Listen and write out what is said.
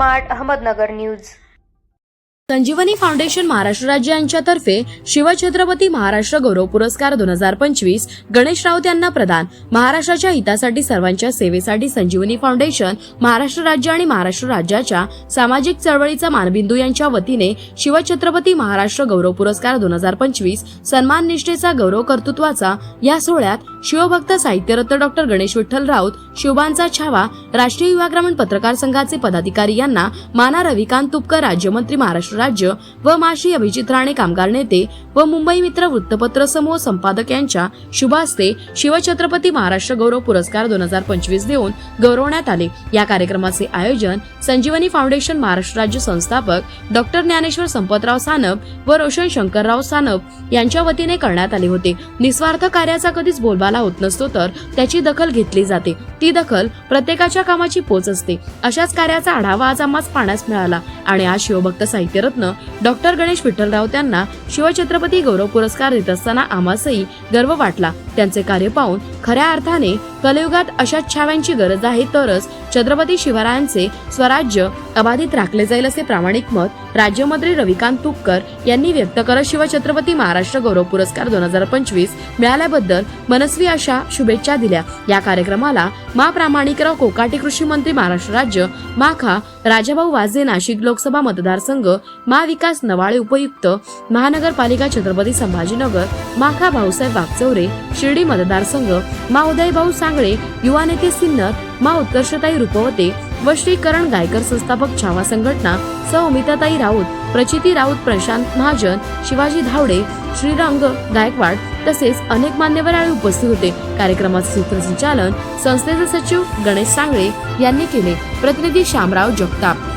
Smart Ahmednagar news. Sanjeevani foundation Maharashtra राज्य यांच्यातर्फे शिवछत्रपती महाराष्ट्र गौरव पुरस्कार दोन हजार पंचवीस गणेश राऊत यांना प्रदान. महाराष्ट्राच्या हितासाठी सर्वांच्या सेवेसाठी संजीवनी फाउंडेशन महाराष्ट्र राज्य आणि महाराष्ट्र राज्याच्या सामाजिक चळवळीचा मानबिंदू यांच्या वतीने शिवछत्रपती महाराष्ट्र गौरव पुरस्कार दोन हजार पंचवीस सन्मान निष्ठेचा गौरव कर्तृत्वाचा या सोहळ्यात शिवभक्त साहित्यरत्न डॉक्टर गणेश विठ्ठल राऊत शिवबांचा छावा राष्ट्रीय युवा ग्रामीण पत्रकार संघाचे पदाधिकारी यांना माना रविकांत तुपकर राज्यमंत्री महाराष्ट्र राज्य व माशी अभिजित राणे कामगार नेते व मुंबई मित्र वृत्तपत्र समूह संपादक यांच्या शुभास्ते शिवछत्रपती महाराष्ट्र गौरव पुरस्कार दोन हजार पंचवीस देऊन गौरवण्यात आले. या कार्यक्रमाचे आयोजन संजीवनी फाउंडेशन महाराष्ट्र राज्य संस्थापक डॉक्टर ज्ञानेश्वर संपतराव सानप व रोशन शंकरराव सानप यांच्या वतीने करण्यात आले होते. निस्वार्थ कार्याचा कधीच कामाला होत नसतो तर त्याची दखल घेतली जाते. ती दखल प्रत्येकाच्या कामाची पोच असते. अशाच कार्याचा आढावा आज आम्हास पाहण्यास मिळाला आणि आज शिवभक्त साहित्यरत्न डॉक्टर गणेश विठ्ठलराव त्यांना शिवछत्रपती गौरव पुरस्कार देत असताना आम्हासही गर्व वाटला. त्यांचे कार्य पाहून खऱ्या अर्थाने कलयुगात अशाच छाव्यांची गरज आहे तरच छत्रपती शिवरायांचे स्वराज्य अबाधित राखले जाईल असे प्रामाणिक मत राज्यमंत्री रविकांत तुपकर यांनी व्यक्त करत शिवछत्रपती महाराष्ट्र गौरव पुरस्कार दोन हजार पंचवीस मिळाल्याबद्दल मनस्वी अशा शुभेच्छा दिल्या. या कार्यक्रमाला मा प्रामाणिकराव कोकाटे कृषी मंत्री महाराष्ट्र राज्य माखा राजाभाऊ वाजे नाशिक लोकसभा मतदारसंघ महाविकास नवाळे उपयुक्त महानगरपालिका छत्रपती संभाजीनगर माखा भाऊसाहेब वागचौरे शिर्डी मतदारसंघ मा उदयभाऊ सांगळे युवा नेते सिन्नर मा उत्कर्षताई रुपवते व श्रीकरण गायकर संस्थापक छावा संघटना सौ अमिताताई राऊत प्रचिती राऊत प्रशांत महाजन शिवाजी धावडे श्रीरंग गायकवाड तसेच अनेक मान्यवर यावेळी उपस्थित होते. कार्यक्रमाचे सूत्रसंचालन संस्थेचे सचिव गणेश सांगळे यांनी केले. प्रतिनिधी श्यामराव जगताप.